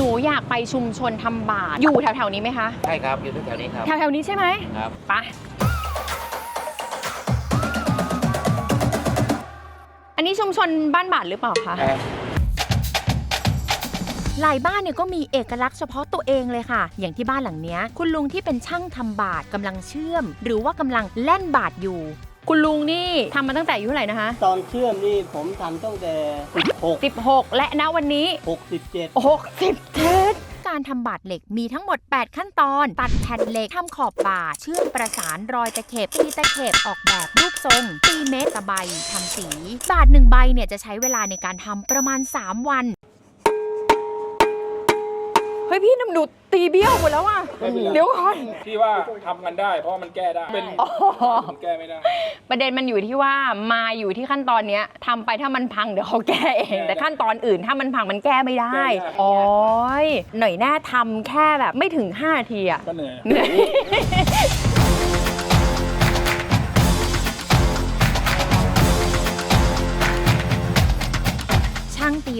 หนูอยากไปชุมชนทำบาตรอยู่แถวๆนี้ไหมคะ ใช่ครับ อยู่แถวๆนี้ครับ แถวๆนี้ใช่ไหมครับ ไป อันนี้ชุมชนบ้านบาทหรือเปล่าคะ หลายบ้านเนี่ยก็มีเอกลักษณ์เฉพาะตัวเองเลยค่ะ อย่างที่บ้านหลังเนี้ย คุณลุงที่เป็นช่างทำบาตรกำลังเชื่อม หรือว่ากำลังเล่นบาตรอยู่ คุณลุงนี่ทำมาตั้งแต่อายุเท่าไหร่นะคะ ตอนเชื่อมนี่ผมทำตั้งแต่ 16 16 และณวันนี้ 67 67การทำบาดเหล็กมีทั้งหมด 8 ขั้นตอน ตัดแผ่นเหล็กทำขอบบาดเชื่อมประสานรอยตะเข็บตีตะเข็บออกแบบรูปทรงตีเม็ดตะไบทำสีบาดหนึ่งใบเนี่ยจะใช้เวลาในการทำประมาณ 3 วันเฮ้ย พี่น้ำดูตีเบี้ยวหมดแล้วอะไม่เป็นไรเดี๋ยวก่อนที่ว่าทำกันได้ เพราะว่ามันแก้ได้ เป็นอ๋อมันแก้ไม่ได้ ประเด็นมันอยู่ที่ว่ามาอยู่ที่ขั้นตอนเนี้ยทำไปถ้ามันพังเดี๋ยวเขาแก้เอง แต่ขั้นตอนอื่นถ้ามันพังมันแก้ไม่ได้ แก้ไม่ได้อ๋อยหน่อยแน่ทำแค่แบบไม่ถึง 5 นาทีอะก็เหนื่อย เหนื่อย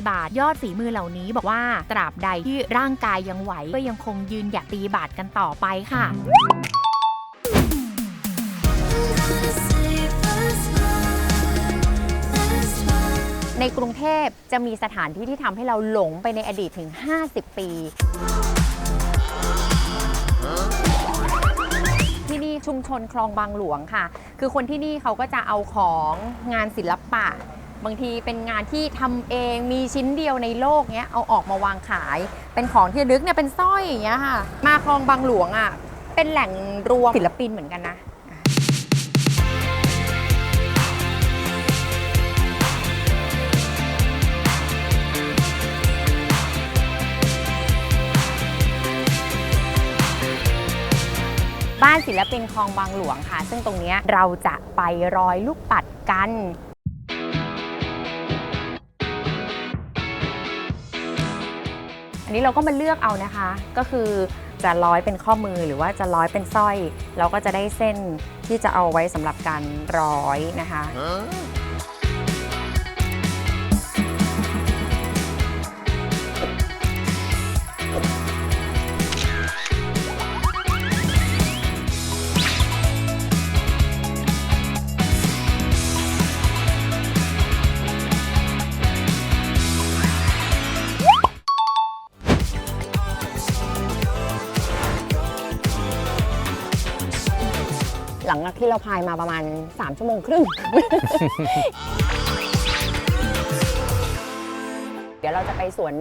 บาทยอดฝีมือเหล่านี้ บอกว่าตราบใดที่ร่างกายยังไหวก็ยังคงยืนหยัดตีบาทกันต่อไปค่ะในกรุงเทพจะมีสถานที่ที่ทำให้เราหลงไปในอดีตถึง 50 ปี ที่นี่ชุมชนคลองบางหลวงค่ะ คือคนที่นี่เขาก็จะเอาของงานศิลปะ บางทีเป็นงานที่ทำเองมีชิ้นเดียวในโลกเนี้ยเอาออกมาวางขาย เป็นของที่ระลึกเนี่ยเป็นสร้อยอย่างเงี้ยค่ะ มาคลองบางหลวงอะเป็นแหล่งรวมศิลปินเหมือนกันนะบ้านศิลปินคลองบางหลวงค่ะ ซึ่งตรงเนี้ยเราจะไปรอยลูกปัดกัน อันนี้เราก็มาเลือกเอานะคะ ก็คือจะร้อยเป็นข้อมือหรือว่าจะร้อยเป็นสร้อย เราก็จะได้เส้นที่จะเอาไว้สำหรับการร้อยนะคะ หลังจากที่เราพายมาประมาณ 3 ชั่วโมงครึ่ง เดี๋ยวเราจะไปสวน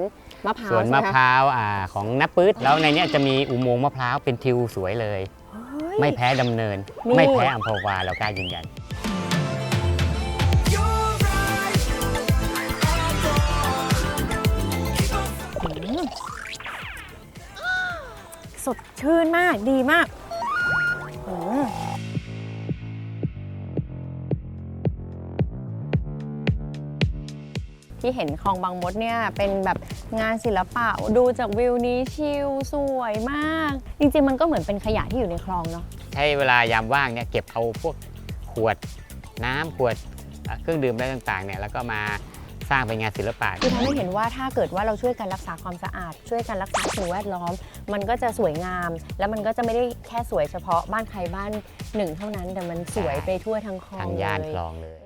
มะพร้าวสวนใช่มะไหพร้าวอ่าของนับปื๊ดแล้วในเนี้ยจะมีอุโมงค์มะพร้าวเป็นทิวสวยเลยเฮ้ยไม่แพ้ดำเนิน นี่ ไม่แพ้อัมพวาเรากล้ายืนยันอืมสดชื่นมากดีมาก ที่เห็นคลองบางมดเนี่ยเป็นแบบงานศิลปะดูจากวิวนี้ชิลสวยมาก จริงๆมันก็เหมือนเป็นขยะที่อยู่ในคลองเนาะใช้เวลายามว่างเนี่ยเก็บเอาพวกขวดน้ำขวดอ่าเครื่องดื่มอะไรต่างๆเนี่ยแล้วก็มาสร้างเป็นงานศิลปะคือทำให้เห็นว่าถ้าเกิดว่าเราช่วยกันรักษาความสะอาด ช่วยกันรักษาสิ่งแวดล้อม มันก็จะสวยงาม แล้วมันก็จะไม่ได้แค่สวยเฉพาะบ้านใครบ้านหนึ่งเท่านั้นแต่มันสวยไปทั่วทั้งคลองทางย่านเลยคลองเลย